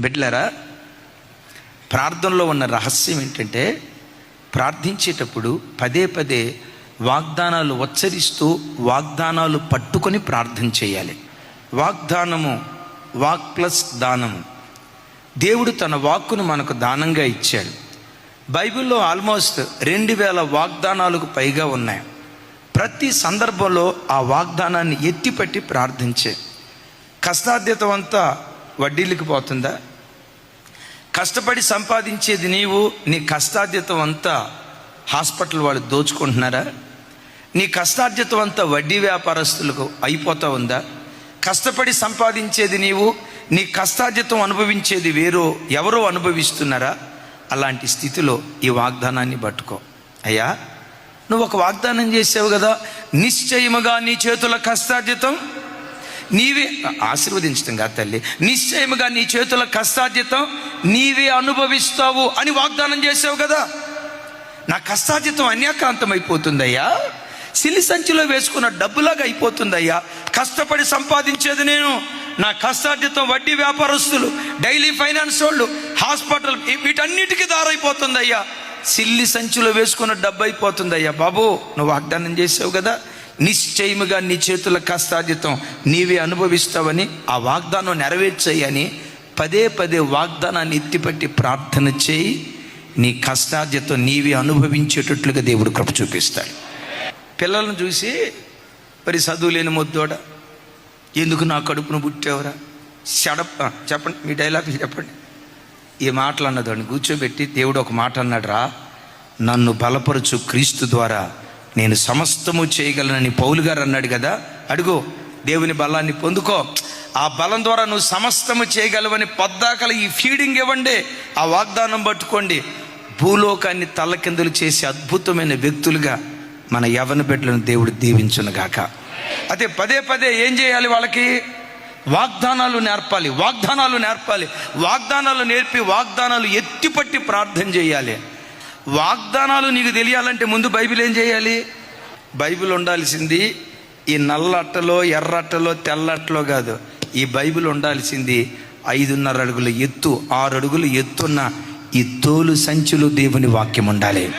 బిడ్లరా ప్రార్థనలో ఉన్న రహస్యం ఏంటంటే ప్రార్థించేటప్పుడు పదే పదే వాగ్దానాలు ఉచ్చరిస్తూ వాగ్దానాలు పట్టుకొని ప్రార్థన చేయాలి. వాగ్దానము వాక్ ప్లస్ దానము. దేవుడు తన వాక్కును మనకు దానంగా ఇచ్చాడు. బైబిల్లో ఆల్మోస్ట్ రెండు వేల వాగ్దానాలకు పైగా ఉన్నాయి. ప్రతి సందర్భంలో ఆ వాగ్దానాన్ని ఎత్తిపట్టి ప్రార్థించే. కష్టాధ్యత అంతా వడ్డీలకు పోతుందా? కష్టపడి సంపాదించేది నీవు నీ కష్టార్జితం అంతా హాస్పిటల్ వాళ్ళు దోచుకుంటున్నారా? నీ కష్టార్జితం అంతా వడ్డీ వ్యాపారస్తులకు అయిపోతా ఉందా? కష్టపడి సంపాదించేది నీవు నీ కష్టార్జితం అనుభవించేది వేరో ఎవరో అనుభవిస్తున్నారా? అలాంటి స్థితిలో ఈ వాగ్దానాన్ని పట్టుకో. అయ్యా నువ్వు ఒక వాగ్దానం చేసావు కదా నిశ్చయముగా నీ చేతుల కష్టార్జితం నీవే ఆశీర్వదించటం కాదు తల్లి. నిశ్చయముగా నీ చేతుల కష్టార్జితం నీవే అనుభవిస్తావు అని వాగ్దానం చేసావు కదా. నా కష్టార్జితం అన్యాక్రాంతం అయిపోతుందయ్యా సిలి సంచిలో వేసుకున్న డబ్బులాగా అయిపోతుందయ్యా. కష్టపడి సంపాదించేది నేను. నా కష్టార్జితం వడ్డీ వ్యాపారస్తులు డైలీ ఫైనాన్స్ వాళ్ళు హాస్పిటల్ వీటన్నిటికీ దారైపోతుందయ్యా. సిల్లి సంచిలో వేసుకున్న డబ్బు అయిపోతుందయ్యా బాబు. నువ్వు వాగ్దానం చేసావు కదా. నిశ్చయముగా నీ చేతుల కష్టార్జితం నీవే అనుభవిస్తావని ఆ వాగ్దానం నెరవేర్చేయని పదే పదే వాగ్దానాన్ని ఎత్తిపట్టి ప్రార్థన చేయి. నీ కష్టార్జితం నీవే అనుభవించేటట్లుగా దేవుడు కృప చూపిస్తాడు. పిల్లలను చూసి మరి చదువు లేని ముద్దోడ? ఎందుకు నా కడుపును పుట్టావురా? షడప్ చెప్పండి మీ డైలాగ్ చెప్పండి. ఈ మాటలు అన్నదాన్ని కూర్చోబెట్టి దేవుడు ఒక మాట అన్నాడు రా నన్ను బలపరచు క్రీస్తు ద్వారా నేను సమస్తము చేయగలనని పౌలు గారు అన్నాడు కదా. అడుగు దేవుని బలాన్ని పొందుకో. ఆ బలం ద్వారా నువ్వు సమస్తము చేయగలవని పద్దాకల ఈ ఫీడింగ్ ఇవ్వండి ఆ వాగ్దానం పట్టుకోండి. భూలోకాన్ని తల్లకిందులు చేసే అద్భుతమైన వ్యక్తులుగా మన యవన బిడ్డలను దేవుడు దీవించునుగాక. అదే పదే పదే ఏం చేయాలి వాళ్ళకి? వాగ్దానాలు నేర్పాలి వాగ్దానాలు నేర్పాలి. వాగ్దానాలు నేర్పి వాగ్దానాలు ఎత్తిపట్టి ప్రార్థన చేయాలి. వాగ్దానాలు నీకు తెలియాలంటే ముందు బైబిల్ ఏం చేయాలి? బైబిల్ ఉండాల్సింది ఈ నల్ల అట్టలో ఎర్ర అట్టలో తెల్ల అట్టలో కాదు. ఈ బైబిల్ ఉండాల్సింది ఐదున్నర అడుగుల ఎత్తు ఆరు అడుగులు ఎత్తున్న ఈ తోలు సంచులు దేవుని వాక్యం ఉండాలి.